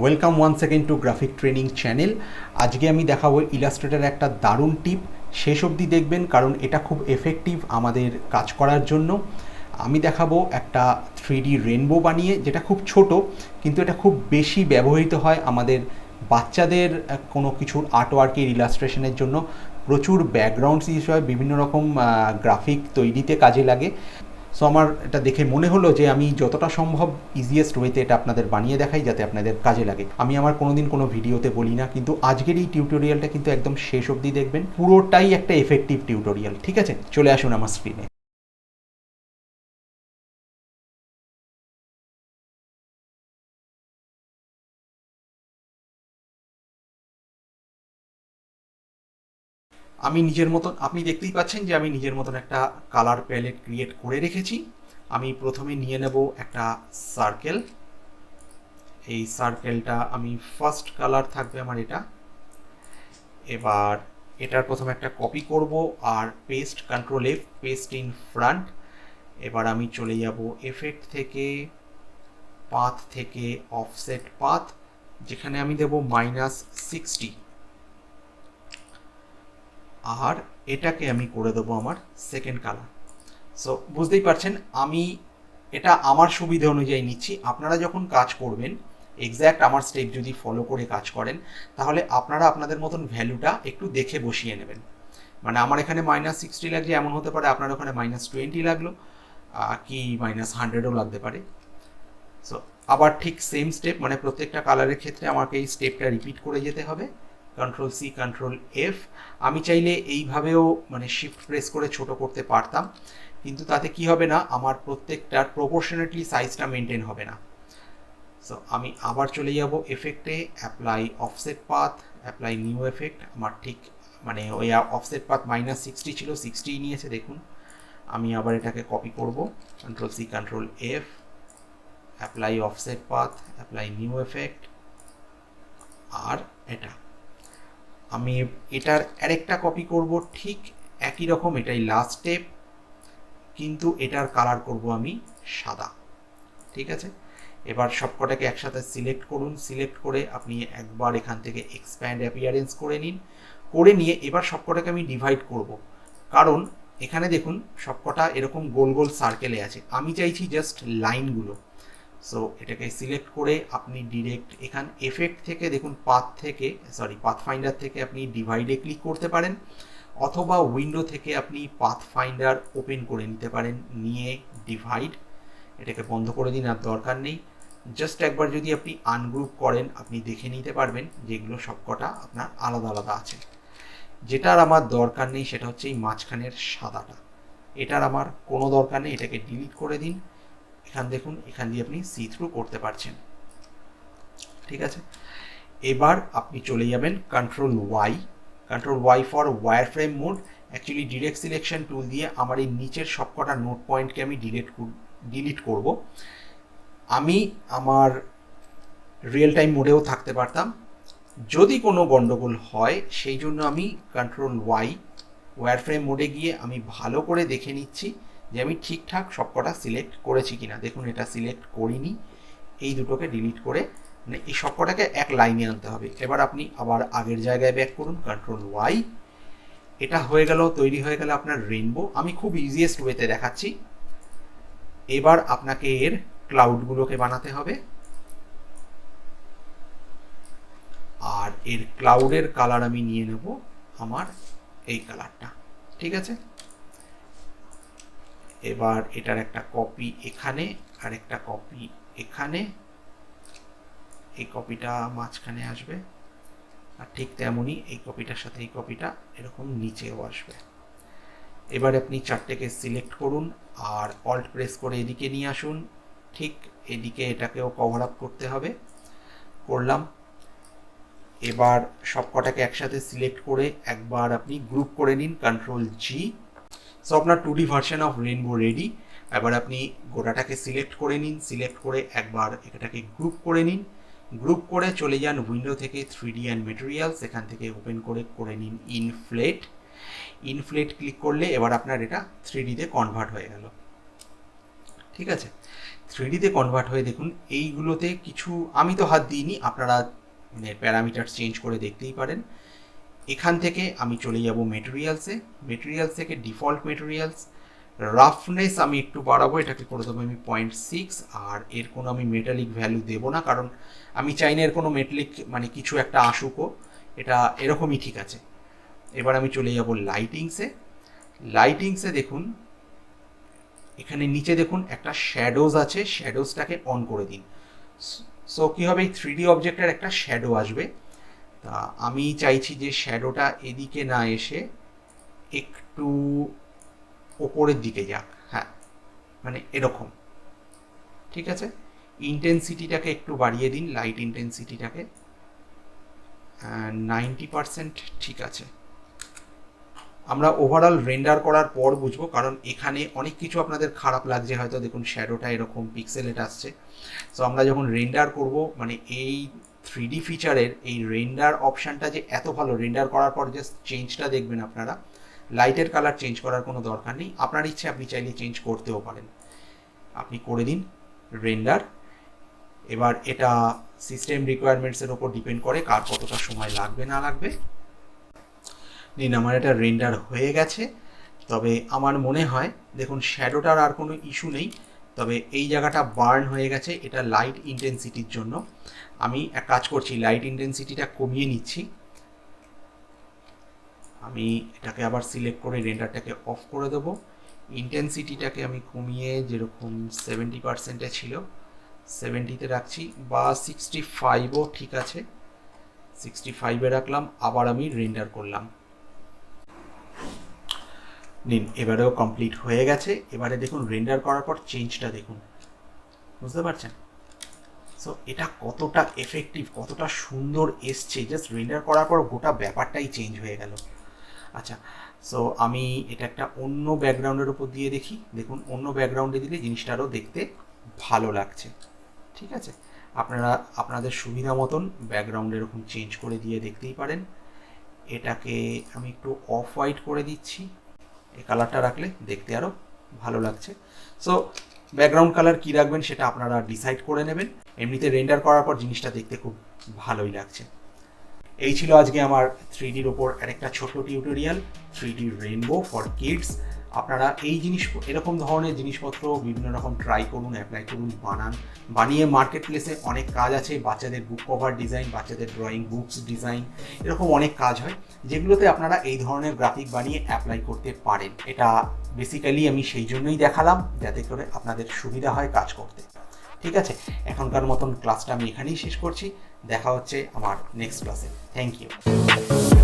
Welcome one second to graphic training channel আজকে আমি দেখাবো ইলাস্ট্রেটার একটা দারুণ টিপ শেষ অবধি দেখবেন, কারণ এটা খুব এফেক্টিভ আমাদের কাজ করার জন্য। আমি দেখাবো একটা থ্রি ডি রেনবো বানিয়ে, যেটা খুব ছোট, কিন্তু এটা খুব বেশি ব্যবহৃত হয় আমাদের বাচ্চাদের কোনো কিছুর আর্টওয়ার্কের ইলাস্ট্রেশনের জন্য। প্রচুর ব্যাকগ্রাউন্ডস হিসেবে বিভিন্ন রকম গ্রাফিক তৈরিতে কাজে লাগে। সো আমার এটা দেখে মনে হলো যে আমি যতটা সম্ভব ইজিয়েস্ট ওয়েতে এটা আপনাদের বানিয়ে দেখাই যাতে আপনাদের কাজে লাগে। আমি আমার কোনোদিন কোনো ভিডিওতে বলি না, কিন্তু আজকের এই টিউটোরিয়ালটা কিন্তু একদম শেষ অবধি দেখবেন। পুরোটাই একটা এফেক্টিভ টিউটোরিয়াল ঠিক আছে? চলে আসুন আমার স্ক্রিনে আমি নিজের মতন, আপনি দেখতেই পাচ্ছেন যে আমি নিজের মতন একটা কালার প্যালেট ক্রিয়েট করে রেখেছি। আমি প্রথমে নিয়ে নেব একটা সার্কেল এই সার্কেলটা আমি ফার্স্ট কালার থাকবে আমার এটা। এবার এটার প্রথমে একটা কপি করব আর paste control F paste in front এবার আমি চলে যাব এফেক্ট থেকে পাথ থেকে অফসেট পাথ যেখানে আমি দেব মাইনাস সিক্সটি আর এটাকে আমি করে দেবো আমার সেকেন্ড কালার সো বুঝতেই পারছেন, আমি এটা আমার সুবিধা অনুযায়ী নিচ্ছি। আপনারা যখন কাজ করবেন এক্স্যাক্ট আমার স্টেপ যদি ফলো করে কাজ করেন, তাহলে আপনারা আপনাদের মতন ভ্যালুটা একটু দেখে বসিয়ে নেবেন। মানে আমার এখানে মাইনাস সিক্সটি লাগছে এমন হতে পারে, আপনার ওখানে মাইনাস টোয়েন্টি লাগল কি মাইনাস হান্ড্রেডও লাগতে পারে। সো আবার ঠিক সেম স্টেপ মানে প্রত্যেকটা কালারের ক্ষেত্রে আমাকে এই স্টেপটা রিপিট করে যেতে হবে। কন্ট্রোল সি কন্ট্রোল এফ আমি চাইলে এইভাবেও মানে শিফট প্রেস করে ছোট করতে পারতাম। কিন্তু তাতে কি হবে না, আমার প্রত্যেকটার প্রপোর্শনেটলি সাইজটা মেনটেন হবে না। সো আমি আবার চলে যাব এফেক্টে apply offset path apply new effect আমার ঠিক মানে ওই অফসেট পাথ মাইনাস সিক্সটি ছিল সিক্সটি নিয়েছে, দেখুন। আমি আবার এটাকে কপি করব। Control C control F apply offset path apply new effect আর এটা। আমি এটার আরেকটা কপি করব, ঠিক একই রকম এটাই লাস্ট স্টেপ কিন্তু এটার কালার করব আমি সাদা, ঠিক আছে? এবার সবকটাকে একসাথে সিলেক্ট করুন সিলেক্ট করে আপনি একবার এখান থেকে এক্সপ্যান্ড অ্যাপিয়ারেন্স করে নিন, করে নিয়ে এবার সবকটাকে আমি ডিভাইড করব। কারণ এখানে দেখুন সবকটা এরকম গোল গোল সার্কেলে আছে। আমি চাইছি জাস্ট লাইনগুলো সো এটাকে সিলেক্ট করে আপনি ডিরেক্ট এখান এফেক্ট থেকে দেখুন পাথ থেকে সরি পাথ ফাইন্ডার থেকে আপনি ডিভাইডে ক্লিক করতে পারেন, অথবা উইন্ডো থেকে আপনি পাথ ফাইন্ডার ওপেন করে নিতে পারেন, নিয়ে ডিভাইড এটাকে বন্ধ করে দিন আর দরকার নেই। জাস্ট একবার যদি আপনি আনগ্রুপ করেন, আপনি দেখে নিতে পারবেন যেগুলো সবকটা আপনার আলাদা আলাদা আছে। যেটার আমার দরকার নেই সেটা হচ্ছে এই মাঝখানের সাদাটা। এটার আমার কোনো দরকার নেই, এটাকে ডিলিট করে দিন। এখান দেখুন, এখান দিয়ে আপনি সি থ্রু করতে পারছেন। ঠিক আছে? এবার আপনি চলে যাবেন control Y control Y for wire frame mode actually direct selection tool দিয়ে আমার এই নিচের সবকটা নোট পয়েন্টকে আমি ডিলিট ডিলিট করব। আমি আমার রিয়েল টাইম মোডেও থাকতে পারতাম। যদি কোনো গণ্ডগোল হয়, সেই জন্য আমি কন্ট্রোল ওয়াই ওয়্যার ফ্রেম মোডে গিয়ে আমি ভালো করে দেখে নিচ্ছি। যে আমি ঠিকঠাক সবকটা সিলেক্ট করেছি কিনা। দেখুন, এটা সিলেক্ট করিনি। এই দুটোকে ডিলিট করে মানে এই সবকটাকে এক লাইনে আনতে হবে। এবার আপনি আবার আগের জায়গায় ব্যাক করুন কন্ট্রোল ওয়াই এটা হয়ে গেল, তৈরি হয়ে গেল আপনার রেনবো আমি খুব ইজিয়েস্ট ওয়েতে দেখাচ্ছি। এবার আপনাকে এর ক্লাউডগুলোকে বানাতে হবে। আর এর ক্লাউডের কালার আমি নিয়ে নেব আমার এই কালারটা ঠিক আছে? এবার এটার একটা কপি এখানে, আর একটা কপি এখানে। এই কপিটা মাঝখানে আসবে, আর ঠিক তেমনই এই কপিটার সাথে এই কপিটা এরকম নিচেও আসবে। এবার আপনি চারটেকে সিলেক্ট করুন, আর অল্ট প্রেস করে এদিকে নিয়ে আসুন। ঠিক এদিকে এটাকেও কভার আপ করতে হবে। করলাম। এবার সব কটাকে একসাথে সিলেক্ট করে একবার আপনি গ্রুপ করে নিন কন্ট্রোল জি সো আপনার two D version of rainbow ready এবার আপনি গোটাটাকে সিলেক্ট করে নিন সিলেক্ট করে একবার এটাকে গ্রুপ করে নিন। গ্রুপ করে চলে যান উইন্ডো থেকে থ্রি ডি অ্যান্ড মেটেরিয়ালস এখান থেকে ওপেন করে করে নিন ইনফ্লেট ইনফ্লেট ক্লিক করলে এবার আপনার এটা থ্রি ডিতে কনভার্ট হয়ে গেল। ঠিক আছে? থ্রি ডিতে কনভার্ট হয়ে দেখুন, এইগুলোতে কিছু, আমি তো হাত দিইনি, আপনারা মানে প্যারামিটার চেঞ্জ করে দেখতেই পারেন। এখান থেকে আমি চলে যাব মেটেরিয়ালসে মেটেরিয়ালস থেকে ডিফল্ট মেটেরিয়ালস রাফনেস আমি একটু বাড়াবো, এটাকে করে দেবো আমি পয়েন্ট সিক্স আর এর কোনো আমি মেটালিক ভ্যালু দেবো না, কারণ আমি চাই না এর কোনো মেটালিক মানে কিছু একটা আসুকও এটা এরকমই ঠিক আছে। এবার আমি চলে যাব লাইটিংসে লাইটিংসে দেখুন, এখানে নিচে দেখুন একটা শ্যাডোজ আছে শ্যাডোজটাকে অন করে দিন। সো কী হবে? এই থ্রি ডি অবজেক্টের একটা শ্যাডো আসবে। তা আমি চাইছি যে শ্যাডোটা এদিকে না এসে একটু ওপরের দিকে যাক হ্যাঁ মানে এরকম। ঠিক আছে? ইন্টেন্সিটিটাকে একটু বাড়িয়ে দিন, লাইট ইন্টেন্সিটিটাকে। নাইনটি পারসেন্ট ঠিক আছে। আমরা ওভারঅল রেন্ডার করার পর বুঝব, কারণ এখানে অনেক কিছু আপনাদের খারাপ লাগছে, হয়তো দেখুন শ্যাডোটা এরকম পিক্সেলেট আসছে। সো আমরা যখন রেন্ডার করব মানে এই থ্রি ডি ফিচারের এই রেন্ডার অপশানটা যে এত ভালো রেন্ডার করার পর জাস্ট চেঞ্জটা দেখবেন আপনারা। লাইটের কালার চেঞ্জ করার কোনো দরকার নেই। আপনার ইচ্ছে, আপনি চাইলে চেঞ্জ করতেও পারেন। আপনি করে দিন রেন্ডার এবার এটা সিস্টেম রিকোয়ারমেন্টসের ওপর ডিপেন্ড করে কার কতটা সময় লাগবে, না লাগবে। নিন আমার এটা রেন্ডার হয়ে গেছে। তবে আমার মনে হয়, দেখুন শ্যাডোটার আর কোনো ইস্যু নেই। তবে এই জায়গাটা বার্ন হয়ে গেছে, এটা লাইট ইন্টেন্সিটির জন্য। আমি এক কাজ করছি লাইট ইন্টেন্সিটিটা কমিয়ে নিচ্ছি। আমি এটাকে আবার সিলেক্ট করে রেন্ডারটাকে অফ করে দেবো। ইন্টেন্সিটিটাকে আমি কমিয়ে যেরকম সেভেন্টি পার্সেন্টে ছিল সেভেন্টিতে রাখছি বা সিক্সটি ফাইভও ঠিক আছে। সিক্সটি ফাইভে রাখলাম, আবার আমি রেন্ডার করলাম। নিন এবারেও কমপ্লিট হয়ে গেছে। এবারে দেখুন রেন্ডার করার পর চেঞ্জটা দেখুন। বুঝতে পারছেন? সো এটা কতটা এফেক্টিভ কতটা সুন্দর এসছে। জাস্ট রেন্ডার করার পর গোটা ব্যাপারটাই চেঞ্জ হয়ে গেল। আচ্ছা সো আমি এটা একটা অন্য ব্যাকগ্রাউন্ডের উপর দিয়ে দেখি। দেখুন, অন্য ব্যাকগ্রাউন্ডে দিলে জিনিসটা আরও দেখতে ভালো লাগছে। ঠিক আছে? আপনারা, আপনাদের সুবিধা মতন ব্যাকগ্রাউন্ড এরকম চেঞ্জ করে দিয়ে দেখতেই পারেন। এটাকে আমি একটু অফ হোয়াইট করে দিচ্ছি। এই কালারটা রাখলে দেখতে আরও ভালো লাগছে। সো ব্যাকগ্রাউন্ড কালার কী রাখবেন সেটা আপনারা ডিসাইড করে নেবেন। এমনিতে রেন্ডার করার পর জিনিসটা দেখতে খুব ভালোই লাগছে। এই ছিল আজকে আমার থ্রি ডির ওপর আরেকটা ছোট tutorial three D rainbow for kids আপনারা এই জিনিস, এরকম ধরনের জিনিসপত্র বিভিন্ন রকম ট্রাই করুন অ্যাপ্লাই করুন, বানান। বানিয়ে মার্কেট প্লেসে অনেক কাজ আছে, বাচ্চাদের বুক কভার ডিজাইন বাচ্চাদের ড্রয়িং বুকস ডিজাইন এরকম অনেক কাজ হয়, যেগুলোতে আপনারা এই ধরনের গ্রাফিক বানিয়ে অ্যাপ্লাই করতে পারেন। এটা বেসিক্যালি আমি সেই জন্যই দেখালাম, যাতে করে আপনাদের সুবিধা হয় কাজ করতে। ঠিক আছে? এখনকার মতন ক্লাসটা আমি এখানেই শেষ করছি। দেখা হচ্ছে আমার নেক্সট ক্লাসে থ্যাংক ইউ